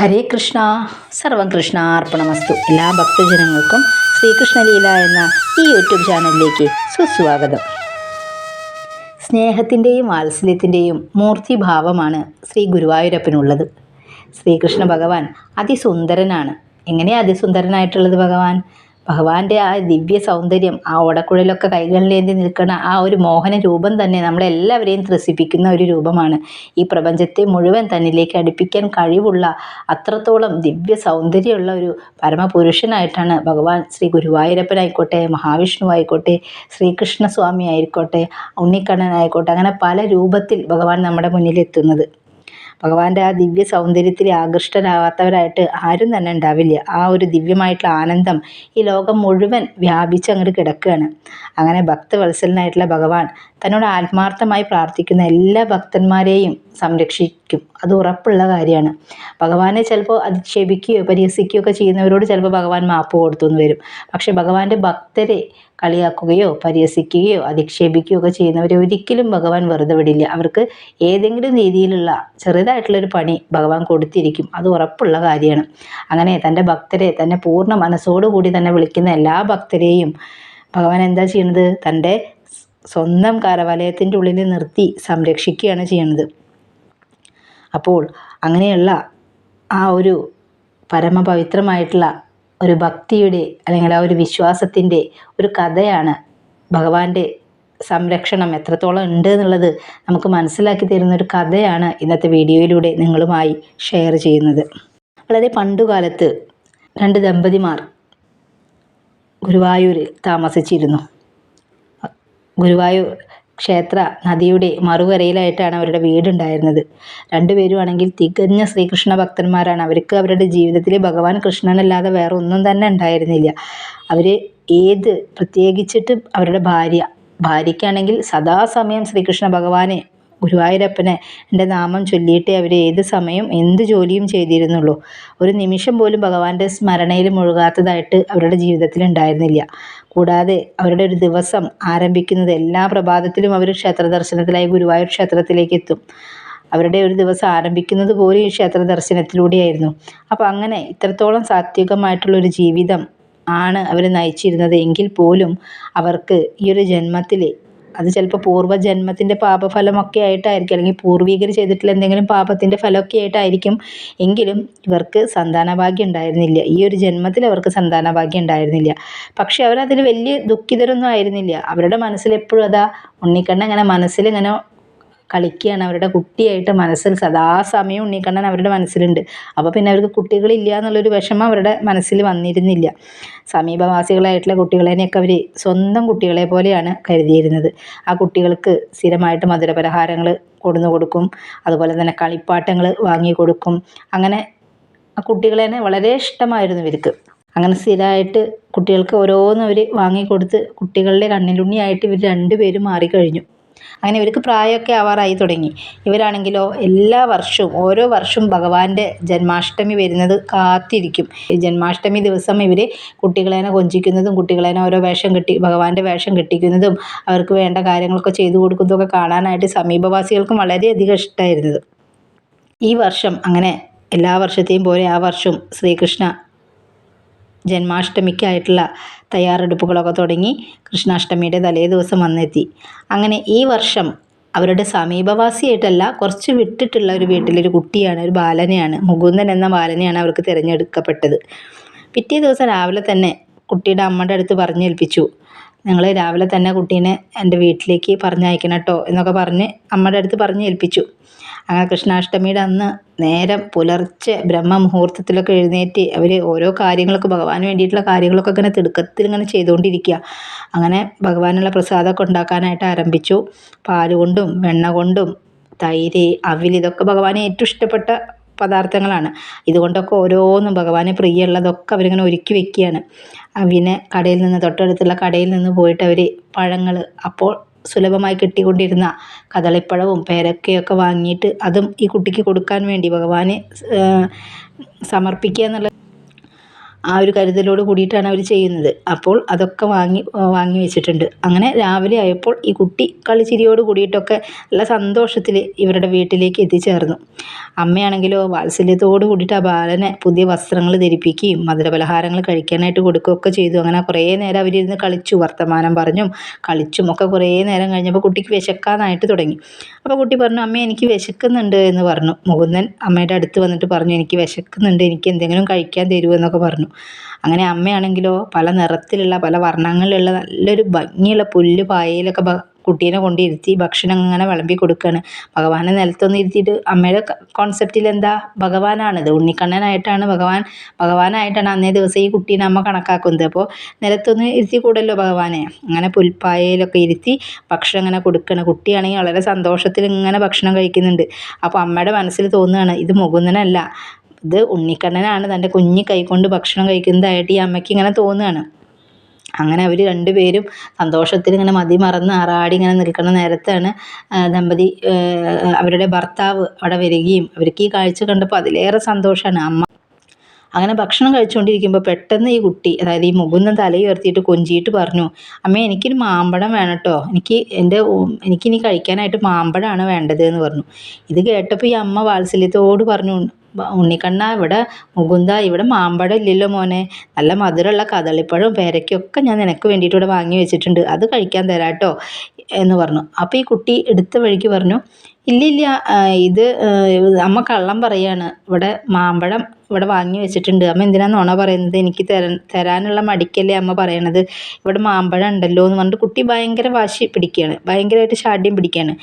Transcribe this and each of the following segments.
ഹരേ കൃഷ്ണ. സർവം കൃഷ്ണ അർപ്പണമസ്തു എല്ലാ ഭക്തജനങ്ങൾക്കും ശ്രീകൃഷ്ണലീല എന്ന ഈ യൂട്യൂബ് ചാനലിലേക്ക് സുസ്വാഗതം. സ്നേഹത്തിന്റെയും വാത്സല്യത്തിന്റെയും മൂർത്തിഭാവമാണ് ശ്രീ ഗുരുവായൂരപ്പനുള്ളത്. ശ്രീകൃഷ്ണ ഭഗവാൻ അതിസുന്ദരനാണ്. എങ്ങനെയാണ് അതിസുന്ദരനായിട്ടുള്ളത് ഭഗവാൻ? ഭഗവാന്റെ ആ ദിവ്യ സൗന്ദര്യം ആ ഓടക്കുഴലൊക്കെ കൈകളിലേന്തി നിൽക്കുന്ന ആ ഒരു മോഹന രൂപം തന്നെ നമ്മളെല്ലാവരെയും ത്രസിപ്പിക്കുന്ന ഒരു രൂപമാണ്. ഈ പ്രപഞ്ചത്തെ മുഴുവൻ തന്നിലേക്ക് അടുപ്പിക്കാൻ കഴിവുള്ള അത്രത്തോളം ദിവ്യ സൗന്ദര്യമുള്ള ഒരു പരമപുരുഷനായിട്ടാണ് ഭഗവാൻ ശ്രീ ഗുരുവായൂരപ്പനായിക്കോട്ടെ മഹാവിഷ്ണു ആയിക്കോട്ടെ ശ്രീകൃഷ്ണസ്വാമി ആയിക്കോട്ടെ ഉണ്ണിക്കണ്ണനായിക്കോട്ടെ അങ്ങനെ പല രൂപത്തിൽ ഭഗവാൻ നമ്മുടെ മുന്നിലെത്തുന്നത്. ഭഗവാന്റെ ആ ദിവ്യ സൗന്ദര്യത്തിൽ ആകൃഷ്ടരാകാത്തവരായിട്ട് ആരും തന്നെ ഉണ്ടാവില്ല. ആ ഒരു ദിവ്യമായിട്ടുള്ള ആനന്ദം ഈ ലോകം മുഴുവൻ വ്യാപിച്ച് അങ്ങോട്ട് കിടക്കുകയാണ്. അങ്ങനെ ഭക്തവത്സലനായിട്ടുള്ള ഭഗവാൻ തന്നോട് ആത്മാർത്ഥമായി പ്രാർത്ഥിക്കുന്ന എല്ലാ ഭക്തന്മാരെയും സംരക്ഷിക്കും. അത് ഉറപ്പുള്ള കാര്യമാണ്. ഭഗവാനെ ചിലപ്പോൾ അധിക്ഷേപിക്കുകയോ പരിഹസിക്കുകയോ ഒക്കെ ചെയ്യുന്നവരോട് ചിലപ്പോൾ ഭഗവാൻ മാപ്പ് കൊടുത്തു എന്ന് വരും. പക്ഷേ ഭഗവാന്റെ ഭക്തരെ കളിയാക്കുകയോ പരിഹസിക്കുകയോ അധിക്ഷേപിക്കുകയോ ഒക്കെ ചെയ്യുന്നവരെ ഒരിക്കലും ഭഗവാൻ വെറുതെ വിടില്ല. അവർക്ക് ഏതെങ്കിലും രീതിയിലുള്ള ചെറുതായിട്ടുള്ളൊരു പണി ഭഗവാൻ കൊടുത്തിരിക്കും. അത് ഉറപ്പുള്ള കാര്യമാണ്. അങ്ങനെ തന്റെ ഭക്തരെ തന്നെ പൂർണ മനസ്സോടുകൂടി തന്നെ വിളിക്കുന്ന എല്ലാ ഭക്തരെയും ഭഗവാൻ എന്താ ചെയ്യുന്നത് തന്റെ സ്വന്തം കരവലയത്തിന്റെ ഉള്ളിൽ നിർത്തി സംരക്ഷിക്കുകയാണ് ചെയ്യുന്നത്. അപ്പോൾ അങ്ങനെയുള്ള ആ ഒരു പരമപവിത്രമായിട്ടുള്ള ഒരു ഭക്തിയുടെ അല്ലെങ്കിൽ ആ ഒരു വിശ്വാസത്തിന്റെ ഒരു കഥയാണ് ഭഗവാന്റെ സംരക്ഷണം എത്രത്തോളം ഉണ്ട് എന്നുള്ളത് നമുക്ക് മനസ്സിലാക്കി തരുന്ന ഒരു കഥയാണ് ഇന്നത്തെ വീഡിയോയിലൂടെ നിങ്ങളുമായി ഷെയർ ചെയ്യുന്നത്. വളരെ പണ്ടുകാലത്ത് രണ്ട് ദമ്പതിമാർ ഗുരുവായൂരിൽ താമസിച്ചിരുന്നു. ഗുരുവായൂർ ക്ഷേത്ര നദിയുടെ മറുകരയിലായിട്ടാണ് അവരുടെ വീടുണ്ടായിരുന്നത്. രണ്ടുപേരും ആണെങ്കിൽ തികഞ്ഞ ശ്രീകൃഷ്ണ ഭക്തന്മാരാണ്. അവർക്ക് അവരുടെ ജീവിതത്തിൽ ഭഗവാൻ കൃഷ്ണനല്ലാതെ വേറെ ഒന്നും തന്നെ ഉണ്ടായിരുന്നില്ല. അവർ ഏത് പ്രത്യേകിച്ചിട്ട് അവരുടെ ഭാര്യ. ഭാര്യയ്ക്കാണെങ്കിൽ സദാസമയം ശ്രീകൃഷ്ണ ഭഗവാനെ ഗുരുവായൂരപ്പനെ എന്റെ നാമം ചൊല്ലിയിട്ടേ അവർ ഏത് സമയം എന്ത് ജോലിയും ചെയ്തിരുന്നുള്ളൂ. ഒരു നിമിഷം പോലും ഭഗവാന്റെ സ്മരണയിൽ മുഴുകാത്തതായിട്ട് അവരുടെ ജീവിതത്തിൽ ഉണ്ടായിരുന്നില്ല. കൂടാതെ അവരുടെ ഒരു ദിവസം ആരംഭിക്കുന്നത് എല്ലാ പ്രഭാതത്തിലും അവർ ക്ഷേത്ര ദർശനത്തിലായി ഗുരുവായൂർ ക്ഷേത്രത്തിലേക്ക് എത്തും. അവരുടെ ഒരു ദിവസം ആരംഭിക്കുന്നത് പോലും ഈ ക്ഷേത്ര ദർശനത്തിലൂടെയായിരുന്നു. അപ്പോൾ അങ്ങനെ ഇത്രത്തോളം സാത്വികമായിട്ടുള്ളൊരു ജീവിതം ആണ് അവർ നയിച്ചിരുന്നത് എങ്കിൽ പോലും അവർക്ക് ഈ ഒരു ജന്മത്തിൽ അത് ചിലപ്പോൾ പൂർവജന്മത്തിന്റെ പാപഫലമൊക്കെ ആയിട്ടായിരിക്കും. അല്ലെങ്കിൽ പൂർവികർ ചെയ്തിട്ടുള്ള എന്തെങ്കിലും പാപത്തിന്റെ ഫലമൊക്കെ ആയിട്ടായിരിക്കും. എങ്കിലും ഇവർക്ക് സന്താനഭാഗ്യം ഉണ്ടായിരുന്നില്ല. ഈ ഒരു ജന്മത്തിൽ അവർക്ക് സന്താനഭാഗ്യം ഉണ്ടായിരുന്നില്ല. പക്ഷേ അവരതിൽ വലിയ ദുഃഖിതരൊന്നും ആയിരുന്നില്ല. അവരുടെ മനസ്സിലെപ്പോഴും അതാ ഉണ്ണിക്കണ്ണൻ ഇങ്ങനെ മനസ്സിൽ ഇങ്ങനെ കളിക്കുകയാണ് അവരുടെ കുട്ടിയായിട്ട് മനസ്സിൽ സദാസമയം ഉണ്ണിക്കണ്ണൻ അവരുടെ മനസ്സിലുണ്ട്. അപ്പോൾ പിന്നെ അവർക്ക് കുട്ടികളില്ല എന്നുള്ളൊരു വിഷമം അവരുടെ മനസ്സിൽ വന്നിരുന്നില്ല. സമീപവാസികളായിട്ടുള്ള കുട്ടികളെയൊക്കെ അവർ സ്വന്തം കുട്ടികളെ പോലെയാണ് കരുതിയിരുന്നത്. ആ കുട്ടികൾക്ക് സ്ഥിരമായിട്ട് മധുരപലഹാരങ്ങൾ കൊടുന്നു കൊടുക്കും അതുപോലെ തന്നെ കളിപ്പാട്ടങ്ങൾ വാങ്ങി കൊടുക്കും. അങ്ങനെ ആ കുട്ടികളെ വളരെ ഇഷ്ടമായിരുന്നു ഇവർക്ക്. അങ്ങനെ സ്ഥിരമായിട്ട് കുട്ടികൾക്ക് ഓരോന്നും അവർ വാങ്ങിക്കൊടുത്ത് കുട്ടികളുടെ കണ്ണിലുണ്ണിയായിട്ട് ഇവർ രണ്ടുപേരും മാറിക്കഴിഞ്ഞു. അങ്ങനെ ഇവർക്ക് പ്രായമൊക്കെ ആവാറായി തുടങ്ങി. ഇവരാണെങ്കിലോ എല്ലാ വർഷവും ഓരോ വർഷവും ഭഗവാന്റെ ജന്മാഷ്ടമി വരുന്നത് കാത്തിരിക്കും. ജന്മാഷ്ടമി ദിവസം ഇവർ കുട്ടികളേനെ കൊഞ്ചിക്കുന്നതും കുട്ടികളേനെ ഓരോ വേഷം കെട്ടി ഭഗവാന്റെ വേഷം കെട്ടിക്കുന്നതും അവർക്ക് വേണ്ട കാര്യങ്ങളൊക്കെ ചെയ്തു കൊടുക്കുന്നതൊക്കെ കാണാനായിട്ട് സമീപവാസികൾക്കും വളരെയധികം ഇഷ്ടമായിരുന്നത് ഈ വർഷം അങ്ങനെ എല്ലാ വർഷത്തെയും പോലെ ആ വർഷവും ശ്രീകൃഷ്ണ ജന്മാഷ്ടമിക്കായിട്ടുള്ള തയ്യാറെടുപ്പുകളൊക്കെ തുടങ്ങി കൃഷ്ണാഷ്ടമിയുടെ തലേ ദിവസം വന്നെത്തി. അങ്ങനെ ഈ വർഷം അവരുടെ സമീപവാസിയായിട്ടല്ല കുറച്ച് വിട്ടിട്ടുള്ള ഒരു വീട്ടിലൊരു കുട്ടിയാണ് ഒരു ബാലനെയാണ് മുകുന്ദൻ എന്ന ബാലനെയാണ് അവർക്ക് തിരഞ്ഞെടുക്കപ്പെട്ടത്. പിറ്റേ ദിവസം രാവിലെ തന്നെ കുട്ടിയുടെ അമ്മയുടെ അടുത്ത് പറഞ്ഞേൽപ്പിച്ചു. ഞങ്ങൾ രാവിലെ തന്നെ കുട്ടീനെ എന്റെ വീട്ടിലേക്ക് പറഞ്ഞയക്കണം കേട്ടോ എന്നൊക്കെ പറഞ്ഞ് അമ്മയുടെ അടുത്ത് പറഞ്ഞ് ഏൽപ്പിച്ചു. അങ്ങനെ കൃഷ്ണാഷ്ടമിയുടെ അന്ന് നേരം പുലർച്ചെ ബ്രഹ്മ മുഹൂർത്തത്തിലൊക്കെ എഴുന്നേറ്റ് അവർ ഓരോ കാര്യങ്ങളൊക്കെ ഭഗവാന് വേണ്ടിയിട്ടുള്ള കാര്യങ്ങളൊക്കെ ഇങ്ങനെ തിടുക്കത്തിൽ ഇങ്ങനെ ചെയ്തുകൊണ്ടിരിക്കുക. അങ്ങനെ ഭഗവാനുള്ള പ്രസാദമൊക്കെ ഉണ്ടാക്കാനായിട്ട് ആരംഭിച്ചു. പാൽ കൊണ്ടും വെണ്ണ കൊണ്ടും തൈര് അവിൽ ഇതൊക്കെ ഭഗവാന് ഏറ്റവും ഇഷ്ടപ്പെട്ട പദാർത്ഥങ്ങളാണ്. ഇതുകൊണ്ടൊക്കെ ഓരോന്നും ഭഗവാന് പ്രിയമുള്ളതൊക്കെ അവരിങ്ങനെ ഒരുക്കി വെക്കുകയാണ്. പിന്നെ കടയിൽ നിന്ന് തൊട്ടടുത്തുള്ള കടയിൽ നിന്ന് പോയിട്ട് അവർ പഴങ്ങൾ അപ്പോൾ സുലഭമായി കിട്ടിക്കൊണ്ടിരുന്ന കദളിപ്പഴവും പേരക്കയൊക്കെ വാങ്ങിയിട്ട് അതും ഈ കുട്ടിക്ക് കൊടുക്കാൻ വേണ്ടി ഭഗവാനെ സമർപ്പിക്കുക എന്നുള്ള ആ ഒരു കരുതലോട് കൂടിയിട്ടാണ് അവർ ചെയ്യുന്നത്. അപ്പോൾ അതൊക്കെ വാങ്ങി വാങ്ങി വെച്ചിട്ടുണ്ട്. അങ്ങനെ രാവിലെ ആയപ്പോൾ ഈ കുട്ടി കളിച്ചിരിയോട് കൂടിയിട്ടൊക്കെ നല്ല സന്തോഷത്തിൽ ഇവരുടെ വീട്ടിലേക്ക് എത്തിച്ചേർന്നു. അമ്മയാണെങ്കിലോ വാത്സല്യത്തോട് കൂടിയിട്ട് ആ ബാലനെ പുതിയ വസ്ത്രങ്ങൾ ധരിപ്പിക്കുകയും മധുരപലഹാരങ്ങൾ കഴിക്കാനായിട്ട് കൊടുക്കുകയൊക്കെ ചെയ്തു. അങ്ങനെ കുറേ നേരം അവരിരുന്ന് കളിച്ചു വർത്തമാനം പറഞ്ഞും കളിച്ചും ഒക്കെ കുറേ നേരം കഴിഞ്ഞപ്പോൾ കുട്ടിക്ക് വിശക്കാനായിട്ട് തുടങ്ങി. അപ്പോൾ കുട്ടി പറഞ്ഞു അമ്മ എനിക്ക് വിശക്കുന്നുണ്ട് എന്ന് പറഞ്ഞു. മുകുന്ദൻ അമ്മയുടെ അടുത്ത് വന്നിട്ട് പറഞ്ഞു എനിക്ക് വിശക്കുന്നുണ്ട് എനിക്ക് എന്തെങ്കിലും കഴിക്കാൻ തരുമോ എന്നൊക്കെ പറഞ്ഞു. അങ്ങനെ അമ്മയാണെങ്കിലോ പല നിറത്തിലുള്ള പല വർണങ്ങളിലുള്ള നല്ലൊരു ഭംഗിയുള്ള പുല്ല് പായയിലൊക്കെ കുട്ടീനെ കൊണ്ടിരുത്തി ഭക്ഷണം അങ്ങനെ വിളമ്പി കൊടുക്കുകയാണ് ഭഗവാനെ നിലത്തൊന്ന് ഇരുത്തിയിട്ട് അമ്മയുടെ കോൺസെപ്റ്റിൽ എന്താ? ഭഗവാനാണിത് ഉണ്ണിക്കണ്ണനായിട്ടാണ് ഭഗവാൻ. ഭഗവാനായിട്ടാണ് അന്നേ ദിവസം ഈ കുട്ടീനെ അമ്മ കണക്കാക്കുന്നത്. അപ്പോൾ നിലത്തൊന്ന് ഇരുത്തി കൂടല്ലോ ഭഗവാനെ. അങ്ങനെ പുൽപ്പായയിലൊക്കെ ഇരുത്തി ഭക്ഷണം ഇങ്ങനെ കൊടുക്കുകയാണ് കുട്ടിയാണെങ്കിൽ വളരെ സന്തോഷത്തിൽ ഇങ്ങനെ ഭക്ഷണം കഴിക്കുന്നുണ്ട്. അപ്പോൾ അമ്മയുടെ മനസ്സിൽ തോന്നുകയാണ് ഇത് മുകുന്ദനല്ല. ഇത് ഉണ്ണിക്കണ്ണനാണ് തന്റെ കുഞ്ഞി കൈകൊണ്ട് ഭക്ഷണം കഴിക്കുന്നതായിട്ട് ഈ അമ്മയ്ക്ക് ഇങ്ങനെ തോന്നുകയാണ്. അങ്ങനെ അവർ രണ്ടുപേരും സന്തോഷത്തിൽ ഇങ്ങനെ മതി മറന്ന് ആറാടി ഇങ്ങനെ നിൽക്കുന്ന നേരത്താണ് ദമ്പതി അവരുടെ ഭർത്താവ് അവിടെ വരികയും അവർക്ക് ഈ കാഴ്ച കണ്ടപ്പോൾ അതിലേറെ സന്തോഷമാണ്. അമ്മ അങ്ങനെ ഭക്ഷണം കഴിച്ചുകൊണ്ടിരിക്കുമ്പോൾ പെട്ടെന്ന് ഈ കുട്ടി അതായത് ഈ മുകുന്ദൻ തലയുയർത്തിയിട്ട് കൊഞ്ചിയിട്ട് പറഞ്ഞു അമ്മേ എനിക്കൊരു മാമ്പഴം വേണം കേട്ടോ എനിക്ക് എന്റെ എനിക്കിനി കഴിക്കാനായിട്ട് മാമ്പഴമാണ് വേണ്ടത് എന്ന് പറഞ്ഞു. ഇത് കേട്ടപ്പോൾ ഈ അമ്മ വാത്സല്യത്തോട് പറഞ്ഞു ഉണ്ണിക്കണ്ണ ഇവിടെ മുകുന്ദ ഇവിടെ മാമ്പഴം ഇല്ലല്ലോ മോനെ. നല്ല മധുരമുള്ള കദളിപ്പഴവും പേരയ്ക്കൊക്കെ ഞാൻ നിനക്ക് വേണ്ടിയിട്ട് ഇവിടെ വാങ്ങി വെച്ചിട്ടുണ്ട്. അത് കഴിക്കാൻ തരാട്ടോ എന്ന് പറഞ്ഞു. അപ്പോൾ ഈ കുട്ടി എടുത്ത വഴിക്ക് പറഞ്ഞു ഇല്ലില്ല ഇത് അമ്മ കള്ളം പറയാണ്. ഇവിടെ മാമ്പഴം ഇവിടെ വാങ്ങി വെച്ചിട്ടുണ്ട്. അമ്മ എന്തിനാണ് നുണ പറയുന്നത്? എനിക്ക് തരാനുള്ള മടിക്കല്ലേ അമ്മ പറയണത്? ഇവിടെ മാമ്പഴം ഉണ്ടല്ലോ എന്ന് പറഞ്ഞിട്ട് കുട്ടി ഭയങ്കര വാശി പിടിക്കുകയാണ്. ഭയങ്കരമായിട്ട് ഷാഢ്യം പിടിക്കുകയാണ്.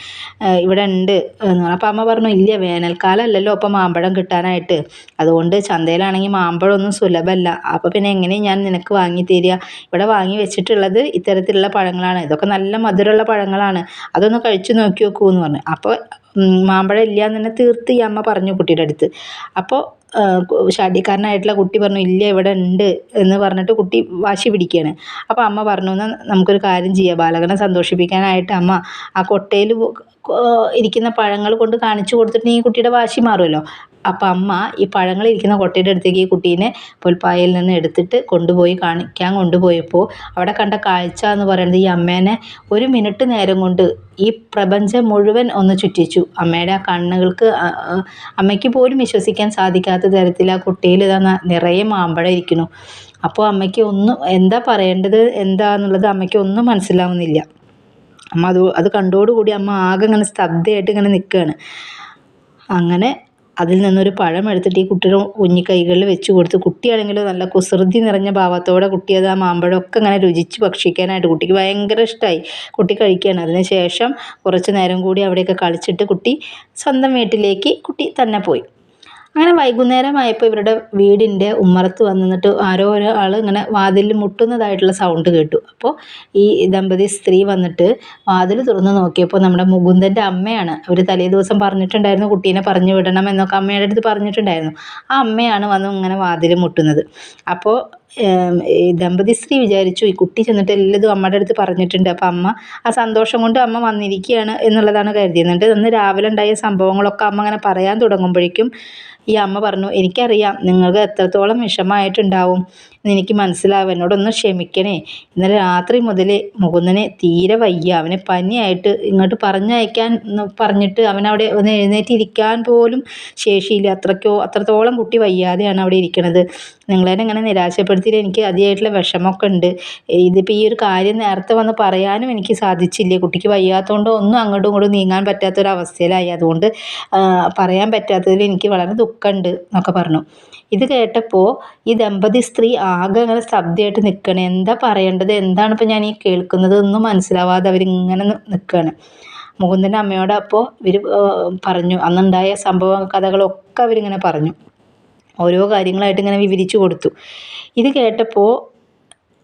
ഇവിടെ ഉണ്ട് എന്ന് അപ്പോൾ അമ്മ പറഞ്ഞു ഇല്ല വേനൽക്കാലം അല്ലല്ലോ അപ്പോൾ മാമ്പഴം കിട്ടാനായിട്ട്. അതുകൊണ്ട് ചന്തയിലാണെങ്കിൽ മാമ്പഴമൊന്നും സുലഭമല്ല. അപ്പോൾ പിന്നെ എങ്ങനെ ഞാൻ നിനക്ക് വാങ്ങി തരിക? ഇവിടെ വാങ്ങി വെച്ചിട്ടുള്ളത് ഇത്തരത്തിലുള്ള പഴങ്ങളാണ്. ഇതൊക്കെ നല്ല മധുരമുള്ള പഴങ്ങളാണ്. അതൊന്ന് കഴിച്ചു നോക്കി നോക്കൂ എന്ന് പറഞ്ഞു. അപ്പോൾ മാമ്പഴം ഇല്ല എന്ന് തന്നെ തീർത്ത് ഈ അമ്മ പറഞ്ഞു കുട്ടിയുടെ അടുത്ത്. അപ്പോൾ ഷാഡിക്കാരനായിട്ടുള്ള കുട്ടി പറഞ്ഞു ഇല്ല ഇവിടെ ഉണ്ട് എന്ന് പറഞ്ഞിട്ട് കുട്ടി വാശി പിടിക്കുകയാണ് അപ്പോൾ അമ്മ പറഞ്ഞു എന്നാൽ നമുക്കൊരു കാര്യം ചെയ്യാം. ബാലകനെ സന്തോഷിപ്പിക്കാനായിട്ട് അമ്മ ആ കൊട്ടയിൽ ഇരിക്കുന്ന പഴങ്ങൾ കൊണ്ട് കാണിച്ചു കൊടുത്തിട്ട് ഈ കുട്ടിയുടെ വാശി മാറുമല്ലോ. അപ്പം അമ്മ ഈ പഴങ്ങൾ ഇരിക്കുന്ന കൊട്ടയുടെ അടുത്തേക്ക് ഈ കുട്ടീനെ പുൽപ്പായയിൽ നിന്ന് എടുത്തിട്ട് കൊണ്ടുപോയി കാണിക്കാൻ കൊണ്ടുപോയപ്പോൾ അവിടെ കണ്ട കാഴ്ച എന്ന് പറയുന്നത് ഈ അമ്മേനെ ഒരു മിനിറ്റ് നേരം കൊണ്ട് ഈ പ്രപഞ്ചം മുഴുവൻ ഒന്ന് ചുറ്റിച്ചു. അമ്മയുടെ ആ കണ്ണുകൾക്ക് അമ്മയ്ക്ക് പോലും വിശ്വസിക്കാൻ സാധിക്കാത്ത തരത്തിൽ ആ കുട്ടിയിൽ ഇതാ നിറയെ മാമ്പഴം ഇരിക്കുന്നു. അപ്പോൾ അമ്മയ്ക്ക് ഒന്നും എന്താ പറയേണ്ടത്? എന്താന്നുള്ളത് അമ്മയ്ക്ക് ഒന്നും മനസ്സിലാവുന്നില്ല. അമ്മ അത് അത് കണ്ടോടുകൂടി അമ്മ ആകെ ഇങ്ങനെ സ്തബ്ധയായിട്ട് ഇങ്ങനെ നിൽക്കുകയാണ് അങ്ങനെ അതിൽ നിന്നൊരു പഴം എടുത്തിട്ട് ഈ കുട്ടിയുടെ കുഞ്ഞി കൈകളിൽ വെച്ച് കൊടുത്ത് കുട്ടിയാണെങ്കിൽ നല്ല കുസൃതി നിറഞ്ഞ ഭാവത്തോടെ കുട്ടി അത് ആ മാമ്പഴമൊക്കെ ഇങ്ങനെ രുചിച്ച് ഭക്ഷിക്കാനായിട്ട് കുട്ടിക്ക് ഭയങ്കര ഇഷ്ടമായി കുട്ടി കഴിക്കുകയാണ്. അതിന് ശേഷം കുറച്ച് നേരം കൂടി അവിടെയൊക്കെ കളിച്ചിട്ട് കുട്ടി സ്വന്തം വീട്ടിലേക്ക് കുട്ടി തന്നെ പോയി. അങ്ങനെ വൈകുന്നേരമായപ്പോൾ ഇവരുടെ വീടിന്റെ ഉമ്മറത്ത് വന്നിട്ട് ആരോ ഒരാൾ ഇങ്ങനെ വാതിലിൽ മുട്ടുന്നതായിട്ടുള്ള സൗണ്ട് കേട്ടു. അപ്പോൾ ഈ ദമ്പതി സ്ത്രീ വന്നിട്ട് വാതിൽ തുറന്ന് നോക്കിയപ്പോൾ നമ്മുടെ മുകുന്ദന്റെ അമ്മയാണ്. അവർ തലേ ദിവസം പറഞ്ഞിട്ടുണ്ടായിരുന്നു കുട്ടീനെ പറഞ്ഞു വിടണം എന്നൊക്കെ അമ്മയുടെ അടുത്ത് പറഞ്ഞിട്ടുണ്ടായിരുന്നു. ആ അമ്മയാണ് വന്ന് ഇങ്ങനെ വാതിൽ മുട്ടുന്നത്. അപ്പോൾ ഈ ദമ്പതി സ്ത്രീ വിചാരിച്ചു ഈ കുട്ടി ചെന്നിട്ട് എല്ലാതും അമ്മയുടെ അടുത്ത് പറഞ്ഞിട്ടുണ്ട്. അപ്പോൾ അമ്മ ആ സന്തോഷം കൊണ്ട് അമ്മ വന്നിരിക്കുകയാണ് എന്നുള്ളതാണ് കരുതിയത്. എന്നിട്ട് അന്ന് രാവിലെ ഉണ്ടായ സംഭവങ്ങളൊക്കെ അമ്മ അങ്ങനെ പറയാൻ തുടങ്ങുമ്പോഴേക്കും ഈ അമ്മ പറഞ്ഞു എനിക്കറിയാം നിങ്ങൾക്ക് എത്രത്തോളം വിഷമമായിട്ടുണ്ടാവും. എനിക്ക് മനസ്സിലാവും. എന്നോടൊന്ന് ക്ഷമിക്കണേ. ഇന്നലെ രാത്രി മുതൽ മുകുന്ദനെ തീരെ വയ്യ. അവനെ പനിയായിട്ട് ഇങ്ങോട്ട് പറഞ്ഞയക്കാൻ പറഞ്ഞിട്ട് അവനവിടെ ഒന്ന് എഴുന്നേറ്റിരിക്കാൻ പോലും ശേഷിയില്ല. അത്രയ്ക്കോ അത്രത്തോളം കുട്ടി വയ്യാതെയാണ് അവിടെ ഇരിക്കുന്നത് നിങ്ങളെന്നെ ഇങ്ങനെ നിരാശപ്പെടുത്തിയിട്ട് എനിക്ക് അതിയായിട്ടുള്ള വിഷമമൊക്കെ ഉണ്ട്. ഇതിപ്പോൾ ഈ ഒരു കാര്യം നേരത്തെ വന്ന് പറയാനും എനിക്ക് സാധിച്ചില്ല. കുട്ടിക്ക് വയ്യാത്തതുകൊണ്ട് ഒന്നും അങ്ങോട്ടും ഇങ്ങോട്ടും നീങ്ങാൻ പറ്റാത്തൊരവസ്ഥയിലായി. അതുകൊണ്ട് പറയാൻ പറ്റാത്തതിൽ എനിക്ക് വളരെ ദുഃഖമുണ്ട് എന്നൊക്കെ പറഞ്ഞു. ഇത് കേട്ടപ്പോൾ ഈ ദമ്പതി സ്ത്രീ ആകെ അങ്ങനെ സ്തബ്ധയായിട്ട് നിൽക്കുകയാണ് എന്താ പറയേണ്ടത്? എന്താണ് ഇപ്പോൾ ഞാൻ ഈ കേൾക്കുന്നത്? ഒന്നും മനസ്സിലാവാതെ അവരിങ്ങനെ നിൽക്കുകയാണ് മുകുന്ദന്റെ അമ്മയോട് അപ്പോൾ ഇവർ പറഞ്ഞു. അന്നുണ്ടായ സംഭവ കഥകളൊക്കെ അവരിങ്ങനെ പറഞ്ഞു. ഓരോ കാര്യങ്ങളായിട്ട് ഇങ്ങനെ വിവരിച്ചു കൊടുത്തു. ഇത് കേട്ടപ്പോൾ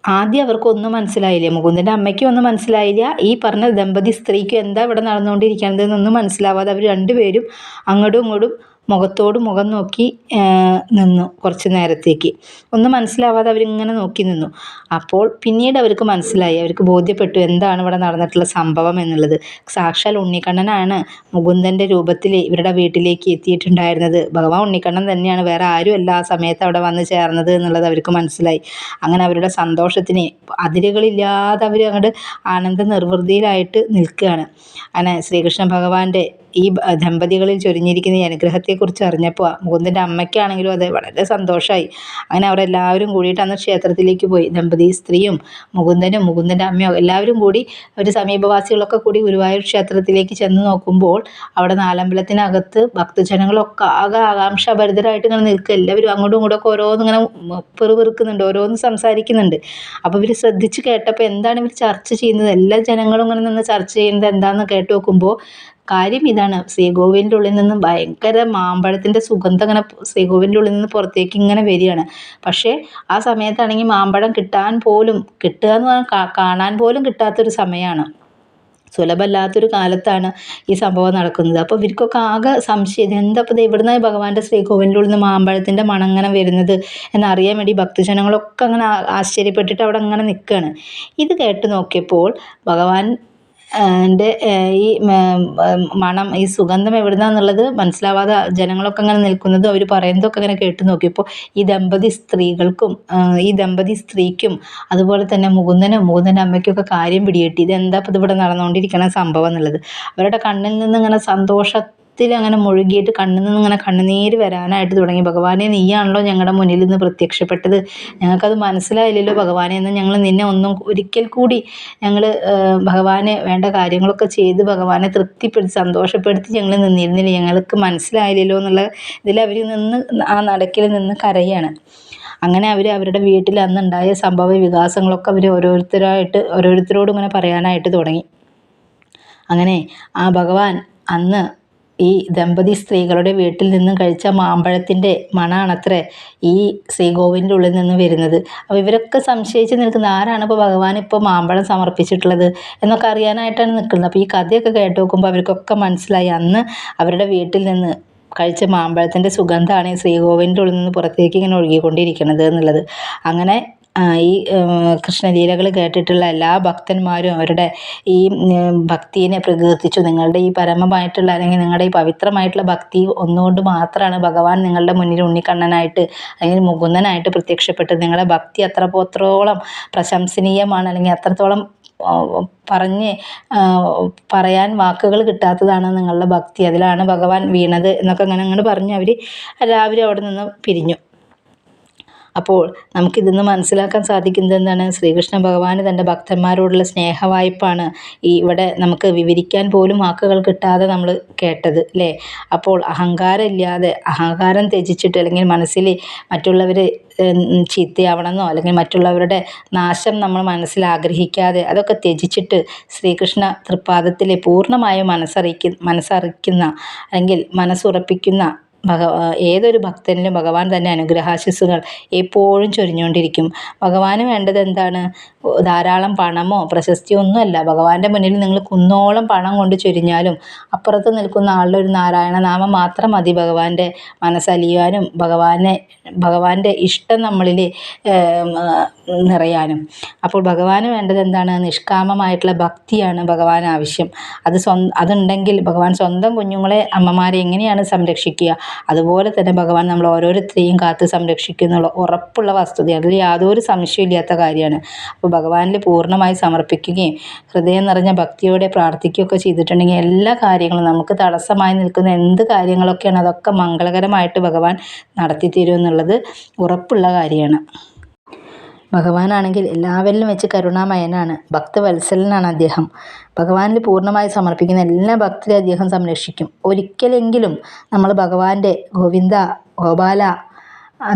ആദ്യം അവർക്കൊന്നും മനസ്സിലായില്ല. മുകുന്ദന്റെ അമ്മയ്ക്കും ഒന്നും മനസ്സിലായില്ല. ഈ പറഞ്ഞ ദമ്പതി സ്ത്രീക്കും എന്താ ഇവിടെ നടന്നുകൊണ്ടിരിക്കുന്നത് എന്നൊന്നും മനസ്സിലാവാതെ അവർ രണ്ടുപേരും അങ്ങോട്ടും ഇങ്ങോട്ടും മുഖത്തോട് മുഖം നോക്കി നിന്നു കുറച്ച് നേരത്തേക്ക്. ഒന്നും മനസ്സിലാവാതെ അവരിങ്ങനെ നോക്കി നിന്നു. അപ്പോൾ പിന്നീട് അവർക്ക് മനസ്സിലായി. അവർക്ക് ബോധ്യപ്പെട്ടു എന്താണ് ഇവിടെ നടന്നിട്ടുള്ള സംഭവം എന്നുള്ളത്. സാക്ഷാൽ ഉണ്ണിക്കണ്ണനാണ് മുകുന്ദന്റെ രൂപത്തിൽ ഇവരുടെ വീട്ടിലേക്ക് എത്തിയിട്ടുണ്ടായിരുന്നത്. ഭഗവാൻ ഉണ്ണിക്കണ്ണൻ തന്നെയാണ്. വേറെ ആരും അല്ല ആ സമയത്ത് അവിടെ വന്ന് ചേർന്നത് എന്നുള്ളത് അവർക്ക് മനസ്സിലായി. അങ്ങനെ അവരുടെ സന്തോഷത്തിന് അതിരുകളില്ലാതെ അവർ അങ്ങോട്ട് ആനന്ദ നിർവൃതിയിലായിട്ട് നിൽക്കുകയാണ്. അങ്ങനെ ശ്രീകൃഷ്ണ ഭഗവാന്റെ ഈ ദമ്പതികളിൽ ചൊരിഞ്ഞിരിക്കുന്ന ഈ അനുഗ്രഹത്തെക്കുറിച്ച് അറിഞ്ഞപ്പോൾ മുകുന്ദന്റെ അമ്മയ്ക്കാണെങ്കിലും അത് വളരെ സന്തോഷമായി അങ്ങനെ അവരെല്ലാവരും കൂടിയിട്ട് അന്ന് ക്ഷേത്രത്തിലേക്ക് പോയി. ദമ്പതി സ്ത്രീയും മുകുന്ദനും മുകുന്ദന്റെ അമ്മയും എല്ലാവരും കൂടി ഒരു സമീപവാസികളൊക്കെ കൂടി ഗുരുവായൂർ ക്ഷേത്രത്തിലേക്ക് ചെന്ന് നോക്കുമ്പോൾ അവിടെ നാലമ്പലത്തിനകത്ത് ഭക്തജനങ്ങളൊക്കെ ആകെ ആകാംക്ഷാഭരിതരായിട്ട് ഇങ്ങനെ നിൽക്കുക. എല്ലാവരും അങ്ങോട്ടും ഒക്കെ ഓരോന്ന് ഇങ്ങനെ പെറുപെറുക്കുന്നുണ്ട് ഓരോന്ന് സംസാരിക്കുന്നുണ്ട്. അപ്പോൾ ഇവർ ശ്രദ്ധിച്ച് കേട്ടപ്പോൾ എന്താണ് ഇവർ ചർച്ച ചെയ്യുന്നത്? എല്ലാ ജനങ്ങളും ഇങ്ങനെ നിന്ന് ചർച്ച ചെയ്യുന്നത് എന്താണെന്ന് കേട്ട് നോക്കുമ്പോൾ കാര്യം ഇതാണ്. ശ്രീകോവിലിന്റെ ഉള്ളിൽ നിന്നും ഭയങ്കര മാമ്പഴത്തിന്റെ സുഗന്ധം ഇങ്ങനെ ശ്രീകോവിലിന്റെ ഉള്ളിൽ നിന്ന് പുറത്തേക്ക് ഇങ്ങനെ വരികയാണ്. പക്ഷേ ആ സമയത്താണെങ്കിൽ മാമ്പഴം കിട്ടാൻ പോലും കിട്ടുക എന്ന് പറഞ്ഞാൽ കാണാൻ പോലും കിട്ടാത്തൊരു സമയമാണ്. സുലഭമല്ലാത്തൊരു കാലത്താണ് ഈ സംഭവം നടക്കുന്നത്. അപ്പോൾ ഇവർക്കൊക്കെ ആകെ സംശയം എന്താ ഇപ്പോൾ ഇവിടുന്ന് ഭഗവാന്റെ ശ്രീകോവിലിന്റെ ഉള്ളിൽ നിന്ന് മാമ്പഴത്തിന്റെ മണങ്ങനെ വരുന്നത് എന്നറിയാൻ വേണ്ടി ഭക്തജനങ്ങളൊക്കെ അങ്ങനെ ആശ്ചര്യപ്പെട്ടിട്ട് അവിടെ അങ്ങനെ നിൽക്കുകയാണ്. ഇത് കേട്ട് നോക്കിയപ്പോൾ ഭഗവാൻ എന്റെ ഈ മണം ഈ സുഗന്ധം എവിടുന്നാന്നുള്ളത് മനസ്സിലാവാതെ ജനങ്ങളൊക്കെ അങ്ങനെ നിൽക്കുന്നതും അവർ പറയുന്നതൊക്കെ അങ്ങനെ കേട്ട് നോക്കിയപ്പോൾ ഈ ദമ്പതി സ്ത്രീകൾക്കും ഈ ദമ്പതി സ്ത്രീക്കും അതുപോലെ തന്നെ മുകുന്ദനും മുകുന്ദന്റെ അമ്മയ്ക്കൊക്കെ കാര്യം പിടികിട്ടി. ഇതെന്താ ഇപ്പോൾ ഇതിവിടെ നടന്നുകൊണ്ടിരിക്കണ സംഭവം എന്നുള്ളത്? അവരുടെ കണ്ണിൽ നിന്ന് ഇങ്ങനെ സന്തോഷ അങ്ങനെ മുഴുകിയിട്ട് കണ്ണിൽ നിന്ന് ഇങ്ങനെ കണ്ണുനീര് വരാനായിട്ട് തുടങ്ങി. ഭഗവാനെ നീയാണല്ലോ ഞങ്ങളുടെ മുന്നിൽ നിന്ന് പ്രത്യക്ഷപ്പെട്ടത്. ഞങ്ങൾക്കത് മനസ്സിലായില്ലല്ലോ ഭഗവാനെ എന്ന്. ഞങ്ങൾ നിന്നെ ഒന്നും ഒരിക്കൽ കൂടി ഞങ്ങൾ ഭഗവാനെ വേണ്ട കാര്യങ്ങളൊക്കെ ചെയ്ത് ഭഗവാനെ തൃപ്തിപ്പെടുത്തി സന്തോഷപ്പെടുത്തി ഞങ്ങൾ നിന്നിരുന്നില്ല. ഞങ്ങൾക്ക് മനസ്സിലായില്ലല്ലോ എന്നുള്ള ഇതിൽ അവർ നിന്ന് ആ നടക്കിൽ നിന്ന് കരയാണ്. അങ്ങനെ അവർ അവരുടെ വീട്ടിൽ അന്നുണ്ടായ സംഭവ വികാസങ്ങളൊക്കെ അവർ ഓരോരുത്തരായിട്ട് ഓരോരുത്തരോടും ഇങ്ങനെ പറയാനായിട്ട് തുടങ്ങി. അങ്ങനെ ആ ഭഗവാൻ അന്ന് ഈ ദമ്പതി സ്ത്രീകളുടെ വീട്ടിൽ നിന്നും കഴിച്ച മാമ്പഴത്തിന്റെ മണാണത്രേ ഈ ശ്രീകോവിലിന്റെ ഉള്ളിൽ നിന്ന് വരുന്നത്. അപ്പോൾ ഇവരൊക്കെ സംശയിച്ച് നിൽക്കുന്ന ആരാണ് ഇപ്പോൾ ഭഗവാൻ ഇപ്പോൾ മാമ്പഴം സമർപ്പിച്ചിട്ടുള്ളത് എന്നൊക്കെ അറിയാനായിട്ടാണ് നിൽക്കുന്നത്. അപ്പോൾ ഈ കഥയൊക്കെ കേട്ട് നോക്കുമ്പോൾ അവർക്കൊക്കെ മനസ്സിലായി അന്ന് അവരുടെ വീട്ടിൽ നിന്ന് കഴിച്ച മാമ്പഴത്തിന്റെ സുഗന്ധമാണ് ഈ ശ്രീകോവിലിന്റെ ഉള്ളിൽ നിന്ന് പുറത്തേക്ക് ഇങ്ങനെ ഒഴുകിക്കൊണ്ടിരിക്കുന്നത് എന്നുള്ളത്. അങ്ങനെ ഈ കൃഷ്ണലീലകൾ കേട്ടിട്ടുള്ള എല്ലാ ഭക്തന്മാരും അവരുടെ ഈ ഭക്തിയെ പ്രകീർത്തിച്ചു. നിങ്ങളുടെ ഈ പരമമായിട്ടുള്ള അല്ലെങ്കിൽ നിങ്ങളുടെ ഈ പവിത്രമായിട്ടുള്ള ഭക്തി ഒന്നുകൊണ്ട് മാത്രമാണ് ഭഗവാൻ നിങ്ങളുടെ മുന്നിൽ ഉണ്ണിക്കണ്ണനായിട്ട് അല്ലെങ്കിൽ മുകുന്ദനായിട്ട് പ്രത്യക്ഷപ്പെട്ടത്. നിങ്ങളുടെ ഭക്തി അത്രത്തോളം പ്രശംസനീയമാണ് അല്ലെങ്കിൽ അത്രത്തോളം പറഞ്ഞ് പറയാൻ വാക്കുകൾ കിട്ടാത്തതാണ് നിങ്ങളുടെ ഭക്തി. അതിലാണ് ഭഗവാൻ വീണത് എന്നൊക്കെ അങ്ങനെ അങ്ങനെ പറഞ്ഞ് അവർ എല്ലാവരും അവിടെ നിന്ന് പിരിഞ്ഞു. അപ്പോൾ നമുക്കിതിൽ നിന്ന് മനസ്സിലാക്കാൻ സാധിക്കുന്നത് എന്താണ് ശ്രീകൃഷ്ണ ഭഗവാന് തന്റെ ഭക്തന്മാരോടുള്ള സ്നേഹവായ്പാണ് ഈ ഇവിടെ നമുക്ക് വിവരിക്കാൻ പോലും വാക്കുകൾ കിട്ടാതെ നമ്മൾ കേട്ടത് അല്ലേ? അപ്പോൾ അഹങ്കാരം ഇല്ലാതെ അഹങ്കാരം ത്യജിച്ചിട്ട് അല്ലെങ്കിൽ മനസ്സിൽ മറ്റുള്ളവർ ചീത്തയാവണമെന്നോ അല്ലെങ്കിൽ മറ്റുള്ളവരുടെ നാശം നമ്മൾ മനസ്സിൽ ആഗ്രഹിക്കാതെ അതൊക്കെ ത്യജിച്ചിട്ട് ശ്രീകൃഷ്ണ തൃപ്പാദത്തിലെ പൂർണമായും മനസ്സറിയിക്കുന്ന മനസ്സറിക്കുന്ന അല്ലെങ്കിൽ മനസ്സുറപ്പിക്കുന്ന ഭഗ ഏതൊരു ഭക്തനിലും ഭഗവാൻ തന്നെ അനുഗ്രഹാശിസ്സുകൾ എപ്പോഴും ചൊരിഞ്ഞുകൊണ്ടിരിക്കും. ഭഗവാന് വേണ്ടത് എന്താണ്? ധാരാളം പണമോ പ്രശസ്തിയോ ഒന്നുമല്ല. ഭഗവാന്റെ മുന്നിൽ നിങ്ങൾ കുന്നോളം പണം കൊണ്ട് ചൊരിഞ്ഞാലും അപ്പുറത്ത് നിൽക്കുന്ന ആളുടെ ഒരു നാരായണനാമം മാത്രം മതി ഭഗവാന്റെ മനസ്സലിയാനും ഭഗവാനെ ഭഗവാന്റെ ഇഷ്ടം നമ്മളിൽ നിറയാനും. അപ്പോൾ ഭഗവാന് വേണ്ടത് എന്താണ്? നിഷ്കാമമായിട്ടുള്ള ഭക്തിയാണ് ഭഗവാൻ ആവശ്യം. അത് സ്വ അതുണ്ടെങ്കിൽ ഭഗവാൻ സ്വന്തം കുഞ്ഞുങ്ങളെ അമ്മമാരെ എങ്ങനെയാണ് സംരക്ഷിക്കുക? അതുപോലെ തന്നെ ഭഗവാൻ നമ്മൾ ഓരോരുത്തരെയും കാത്ത് സംരക്ഷിക്കുന്നുള്ള ഉറപ്പുള്ള വസ്തുതയാണ്. അതിൽ യാതൊരു സംശയമില്ലാത്ത കാര്യമാണ്. അപ്പോൾ ഭഗവാനിൽ പൂർണമായി സമർപ്പിക്കുകയും ഹൃദയം നിറഞ്ഞ ഭക്തിയോടെ പ്രാർത്ഥിക്കുകയൊക്കെ ചെയ്തിട്ടുണ്ടെങ്കിൽ എല്ലാ കാര്യങ്ങളും നമുക്ക് തടസ്സമായി നിൽക്കുന്ന എന്ത് കാര്യങ്ങളൊക്കെയാണ് അതൊക്കെ മംഗളകരമായിട്ട് ഭഗവാൻ നടത്തി തരും എന്നുള്ളത് ഉറപ്പുള്ള കാര്യമാണ്. ഭഗവാനാണെങ്കിൽ എല്ലാവരിലും വെച്ച് കരുണാമയനാണ് ഭക്തവത്സലനാണ് അദ്ദേഹം. ഭഗവാനിൽ പൂർണമായി സമർപ്പിക്കുന്ന എല്ലാ ഭക്തരെ അദ്ദേഹം സംരക്ഷിക്കും. ഒരിക്കലെങ്കിലും നമ്മൾ ഭഗവാന്റെ ഗോവിന്ദ ഗോപാല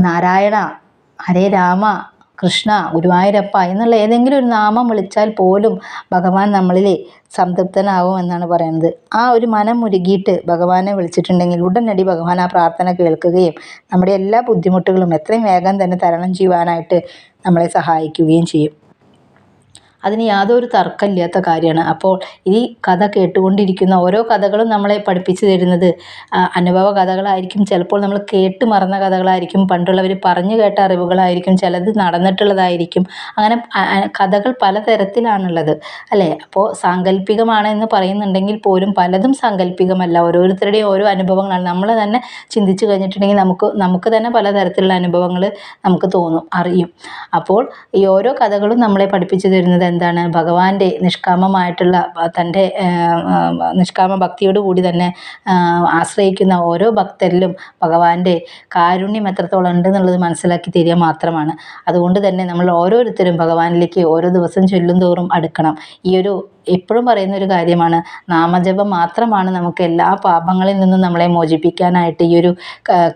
നാരായണ ഹരേ രാമ കൃഷ്ണ ഗുരുവായൂരപ്പ എന്നുള്ള ഏതെങ്കിലും ഒരു നാമം വിളിച്ചാൽ പോലും ഭഗവാൻ നമ്മളിൽ സംതൃപ്തനാവും എന്നാണ് പറയുന്നത്. ആ ഒരു മനം മുരുകിയിട്ട് ഭഗവാനെ വിളിച്ചിട്ടുണ്ടെങ്കിൽ ഉടനടി ഭഗവാൻ ആ പ്രാർത്ഥന കേൾക്കുകയും നമ്മുടെ എല്ലാ ബുദ്ധിമുട്ടുകളും എത്രയും വേഗം തന്നെ തരണം ചെയ്യുവാനായിട്ട് നമ്മളെ സഹായിക്കുകയും ചെയ്യും. അതിന് യാതൊരു തർക്കമില്ലാത്ത കാര്യമാണ്. അപ്പോൾ ഈ കഥ കേട്ടുകൊണ്ടിരിക്കുന്ന ഓരോ കഥകളും നമ്മളെ പഠിപ്പിച്ചു തരുന്നത് അനുഭവ കഥകളായിരിക്കും. ചിലപ്പോൾ നമ്മൾ കേട്ട് മറന്ന കഥകളായിരിക്കും. പണ്ടുള്ളവർ പറഞ്ഞു കേട്ട അറിവുകളായിരിക്കും. ചിലത് നടന്നിട്ടുള്ളതായിരിക്കും. അങ്ങനെ കഥകൾ പലതരത്തിലാണുള്ളത്. അല്ലേ? അപ്പോൾ സാങ്കല്പികമാണ് എന്ന് പറയുന്നുണ്ടെങ്കിൽ പോലും പലതും സാങ്കല്പികമല്ല. ഓരോരുത്തരുടെയും ഓരോ അനുഭവങ്ങളാണ്. നമ്മൾ തന്നെ ചിന്തിച്ചു കഴിഞ്ഞിട്ടുണ്ടെങ്കിൽ നമുക്ക് നമുക്ക് തന്നെ പലതരത്തിലുള്ള അനുഭവങ്ങൾ നമുക്ക് തോന്നും അറിയും. അപ്പോൾ ഈ ഓരോ കഥകളും നമ്മളെ പഠിപ്പിച്ചു തരുന്നത് എന്താണ് ഭഗവാന്റെ നിഷ്കാമമായിട്ടുള്ള തന്റെ നിഷ്കാമ ഭക്തിയോട് കൂടി തന്നെ ആശ്രയിക്കുന്ന ഓരോ ഭക്തരിലും ഭഗവാന്റെ കാരുണ്യം എത്രത്തോളം ഉണ്ട് എന്നുള്ളത് മനസ്സിലാക്കി തരിക മാത്രമാണ്. അതുകൊണ്ട് തന്നെ നമ്മൾ ഓരോരുത്തരും ഭഗവാനിലേക്ക് ഓരോ ദിവസം ചൊല്ലും തോറും അടുക്കണം. ഈ ഒരു എപ്പോഴും പറയുന്ന ഒരു കാര്യമാണ് നാമജപം മാത്രമാണ് നമുക്ക് എല്ലാ പാപങ്ങളിൽ നിന്നും നമ്മളെ മോചിപ്പിക്കാനായിട്ട് ഈ ഒരു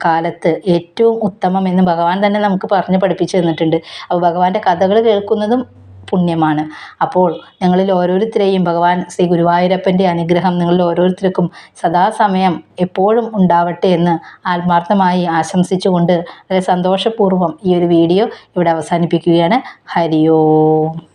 കാലത്ത് ഏറ്റവും ഉത്തമം എന്ന് ഭഗവാൻ തന്നെ നമുക്ക് പറഞ്ഞു പഠിപ്പിച്ചു തന്നിട്ടുണ്ട്. അപ്പോൾ ഭഗവാന്റെ കഥകൾ കേൾക്കുന്നതും പുണ്യമാണ്. അപ്പോൾ ഞങ്ങളിൽ ഓരോരുത്തരെയും ഭഗവാൻ ശ്രീ ഗുരുവായൂരപ്പന്റെ അനുഗ്രഹം നിങ്ങളിൽ ഓരോരുത്തർക്കും സദാസമയം എപ്പോഴും ഉണ്ടാവട്ടെ എന്ന് ആത്മാർത്ഥമായി ആശംസിച്ചുകൊണ്ട് വളരെ സന്തോഷപൂർവം ഈ ഒരു വീഡിയോ ഇവിടെ അവസാനിപ്പിക്കുകയാണ്. ഹരി ഓം